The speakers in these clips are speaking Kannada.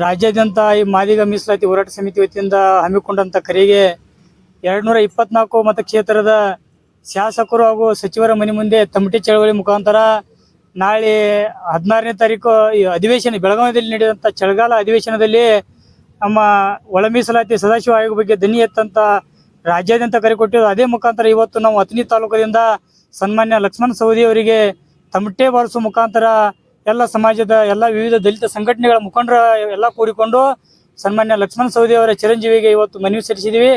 ರಾಜ್ಯಾದ್ಯಂತ ಈ ಮಾದಿಗ ಮೀಸಲಾತಿ ಹೋರಾಟ ಸಮಿತಿ ವತಿಯಿಂದ ಹಮ್ಮಿಕೊಂಡಂತ ಕರೆಗೆ ಎರಡ್ನೂರ ಇಪ್ಪತ್ನಾಲ್ಕು ಮತಕ್ಷೇತ್ರದ ಶಾಸಕರು ಹಾಗೂ ಸಚಿವರ ಮನೆ ಮುಂದೆ ತಮಟೆ ಚಳವಳಿ ಮುಖಾಂತರ ನಾಳೆ ಹದಿನಾರನೇ ತಾರೀಕು ಈ ಅಧಿವೇಶನ ಬೆಳಗಾವಿಯಲ್ಲಿ ನಡೆದಂಥ ಚಳಿಗಾಲ ಅಧಿವೇಶನದಲ್ಲಿ ನಮ್ಮ ಒಳ ಮೀಸಲಾತಿ ಸದಾಶಿವ ಆಯೋಗ ಬಗ್ಗೆ ದನಿ ಎತ್ತಂತ ರಾಜ್ಯಾದ್ಯಂತ ಕರೆ ಕೊಟ್ಟಿದ್ದು. ಅದೇ ಮುಖಾಂತರ ಇವತ್ತು ನಾವು ಅತನಿ ತಾಲೂಕದಿಂದ ಸನ್ಮಾನ್ಯ ಲಕ್ಷ್ಮಣ ಸವದಿ ಅವರಿಗೆ ತಮಟೆ ಬಾರಿಸುವ ಮುಖಾಂತರ ಎಲ್ಲ ಸಮಾಜದ ಎಲ್ಲ ವಿವಿಧ ದಲಿತ ಸಂಘಟನೆಗಳ ಮುಖಂಡರ ಎಲ್ಲ ಕೂಡಿಕೊಂಡು ಸನ್ಮಾನ್ಯ ಲಕ್ಷ್ಮಣ ಸೌದಿ ಅವರ ಚಿರಂಜೀವಿಗೆ ಇವತ್ತು ಮನವಿ ಸಲ್ಲಿಸಿದೀವಿ.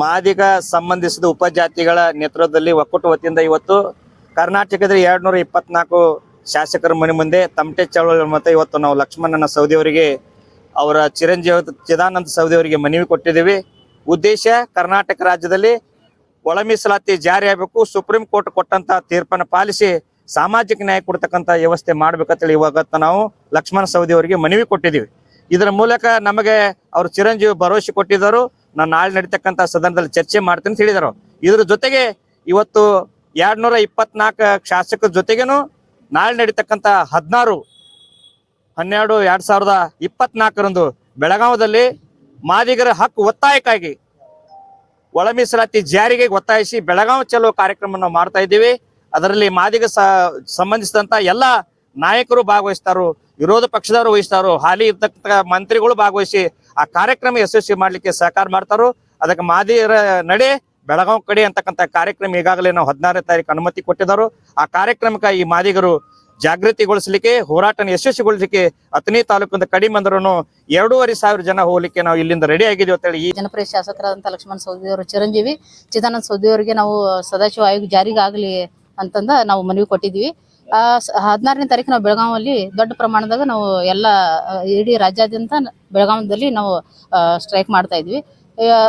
ಮಾದಿಗ ಸಂಬಂಧಿಸಿದ ಉಪಜಾತಿಗಳ ನೇತೃತ್ವದಲ್ಲಿ ಒಕ್ಕೂಟ ವತಿಯಿಂದ ಇವತ್ತು ಕರ್ನಾಟಕದ ಎರಡ್ನೂರ ಇಪ್ಪತ್ನಾಲ್ಕು ಶಾಸಕರ ಮನೆ ಮುಂದೆ ತಮಟೆ ಚಳವಳಿ ಮತ್ತೆ ಇವತ್ತು ನಾವು ಲಕ್ಷ್ಮಣನ ಸೌದಿ ಅವರಿಗೆ, ಅವರ ಚಿರಂಜೀವಿ ಚಿದಾನಂದ ಸೌದಿ ಅವರಿಗೆ ಮನವಿ ಕೊಟ್ಟಿದ್ದೀವಿ. ಉದ್ದೇಶ ಕರ್ನಾಟಕ ರಾಜ್ಯದಲ್ಲಿ ಒಳ ಮೀಸಲಾತಿ ಜಾರಿ ಆಗಬೇಕು, ಸುಪ್ರೀಂ ಕೋರ್ಟ್ ಕೊಟ್ಟಂತ ತೀರ್ಪನ್ನು ಪಾಲಿಸಿ ಸಾಮಾಜಿಕ ನ್ಯಾಯ ಕೊಡ್ತಕ್ಕಂಥ ವ್ಯವಸ್ಥೆ ಮಾಡ್ಬೇಕಂತೇಳಿ ಇವಾಗ ನಾವು ಲಕ್ಷ್ಮಣ ಸೌದಿ ಅವರಿಗೆ ಮನವಿ ಕೊಟ್ಟಿದ್ದೀವಿ. ಇದರ ಮೂಲಕ ನಮಗೆ ಅವರು ಚಿರಂಜೀವಿ ಭರವಸೆ ಕೊಟ್ಟಿದ್ದರು. ನಾನು ನಾಳೆ ನಡೀತಕ್ಕಂಥ ಸದನದಲ್ಲಿ ಚರ್ಚೆ ಮಾಡ್ತೀನಿ ಅಂತ ಹೇಳಿದರು. ಇದ್ರ ಜೊತೆಗೆ ಇವತ್ತು ಎರಡ್ನೂರ ಇಪ್ಪತ್ನಾಲ್ಕು ಶಾಸಕರ ಜೊತೆಗೇನು ನಾಳೆ ನಡೀತಕ್ಕಂಥ ಹದಿನಾರು, ಹನ್ನೆರಡು, ಎರಡ್ ಸಾವಿರದ ಇಪ್ಪತ್ನಾಲ್ಕರಂದು ಬೆಳಗಾವದಲ್ಲಿ ಮಾದಿಗರ ಹಕ್ಕು ಒತ್ತಾಯಕ್ಕಾಗಿ ಒಳ ಮೀಸಲಾತಿ ಜಾರಿಗೆ ಒತ್ತಾಯಿಸಿ ಬೆಳಗಾವಿ ಚಲೋ ಕಾರ್ಯಕ್ರಮವನ್ನು ಮಾಡ್ತಾ ಇದ್ದೀವಿ. ಅದರಲ್ಲಿ ಮಾದಿಗ ಸಂಬಂಧಿಸಿದಂತ ಎಲ್ಲ ನಾಯಕರು ಭಾಗವಹಿಸ್ತಾರೋ, ವಿರೋಧ ಪಕ್ಷದವರು ವಹಿಸ್ತಾರೋ, ಹಾಲಿ ಇರ್ತಕ್ಕಂಥ ಮಂತ್ರಿಗಳು ಭಾಗವಹಿಸಿ ಆ ಕಾರ್ಯಕ್ರಮ ಯಶಸ್ವಿ ಮಾಡ್ಲಿಕ್ಕೆ ಸಹಕಾರ ಮಾಡ್ತಾರೋ. ಅದಕ್ಕೆ ಮಾದಿರ ನಡೆ ಬೆಳಗಾವ್ ಕಡೆ ಅಂತಕ್ಕಂಥ ಕಾರ್ಯಕ್ರಮ ಈಗಾಗಲೇ ನಾವು ಹದಿನಾರನೇ ತಾರೀಕು ಅನುಮತಿ ಕೊಟ್ಟಿದ್ದಾರೋ. ಆ ಕಾರ್ಯಕ್ರಮಕ್ಕೆ ಈ ಮಾದಿಗರು ಜಾಗೃತಿಗೊಳಿಸಲಿಕ್ಕೆ, ಹೋರಾಟನ ಯಶಸ್ವಿಗೊಳಿಸಲಿಕ್ಕೆ ಅತನಿ ತಾಲೂಕಿಂದ ಕಡಿಮೆ ಅಂದ್ರೂ ಎರಡೂವರೆ ಸಾವಿರ ಜನ ಹೋಗಲಿಕ್ಕೆ ನಾವು ಇಲ್ಲಿಂದ ರೆಡಿ ಆಗಿದ್ದೀವಿ ಅಂತೇಳಿ ಈ ಜನಪ್ರಿಯ ಶಾಸಕರಾದಂಥ ಲಕ್ಷ್ಮಣ ಸೌದಿಯವರು ಚಿರಂಜೀವಿ, ಚಿದಾನಂದ ಸೌದಿಯವರಿಗೆ ನಾವು ಸದಾಶಿವ ಆಯೋಗ ಜಾರಿಗೆ ಆಗಲಿ ಅಂತಂದ ನಾವು ಮನವಿ ಕೊಟ್ಟಿದ್ವಿ ಆ ಹದಿನಾರನೇ ತಾರೀಕು ನಾವು ಬೆಳಗಾವಲ್ಲಿ ದೊಡ್ಡ ಪ್ರಮಾಣದಾಗ ನಾವು ಎಲ್ಲ, ಇಡೀ ರಾಜ್ಯಾದ್ಯಂತ ಬೆಳಗಾವದಲ್ಲಿ ನಾವು ಸ್ಟ್ರೈಕ್ ಮಾಡ್ತಾ ಇದ್ವಿ.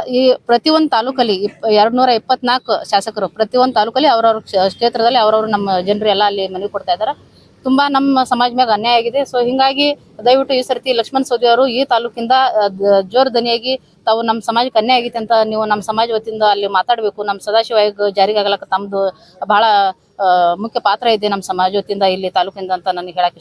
ಈ ಪ್ರತಿಯೊಂದು ತಾಲೂಕಲ್ಲಿ ಇಪ್, ಎರಡ್ನೂರ ಇಪ್ಪತ್ನಾಲ್ಕು ಶಾಸಕರು ಪ್ರತಿಯೊಂದು ತಾಲೂಕಲ್ಲಿ ಅವ್ರವ್ರ ಕ್ಷ- ಕ್ಷೇತ್ರದಲ್ಲಿ ಅವ್ರವ್ರು ನಮ್ಮ ಜನರು ಎಲ್ಲ ಅಲ್ಲಿ ಮನವಿ ಕೊಡ್ತಾ ಇದ್ದಾರೆ ತುಂಬಾ ನಮ್ಮ ಸಮಾಜ ಮ್ಯಾಗ ಅನ್ಯಾಯ ಆಗಿದೆ. ಸೊ ಹಿಂಗಾಗಿ ದಯವಿಟ್ಟು ಈ ಸರ್ತಿ ಲಕ್ಷ್ಮಣ ಸೋದಿ ಅವರು ಈ ತಾಲೂಕಿಂದ ಜೋರ್ ದನಿಯಾಗಿ ತಾವು ನಮ್ಮ ಸಮಾಜಕ್ಕೆ ಅನ್ಯಾಯ ಆಗೈತೆ ಅಂತ ನೀವು ನಮ್ಮ ಸಮಾಜ ವತಿಯಿಂದ ಅಲ್ಲಿ ಮಾತಾಡಬೇಕು. ನಮ್ಮ ಸದಾಶಿವ ಜಾರಿಗೆ ಆಗಲಕ್ಕ ತಮ್ಮದು ಬಹಳ ಮುಖ್ಯ ಪಾತ್ರ ಇದೆ ನಮ್ಮ ಸಮಾಜ ವತಿಯಿಂದ ಇಲ್ಲಿ ತಾಲೂಕಿಂದ ಅಂತ ನನಗೆ ಹೇಳಕ್ಕೆ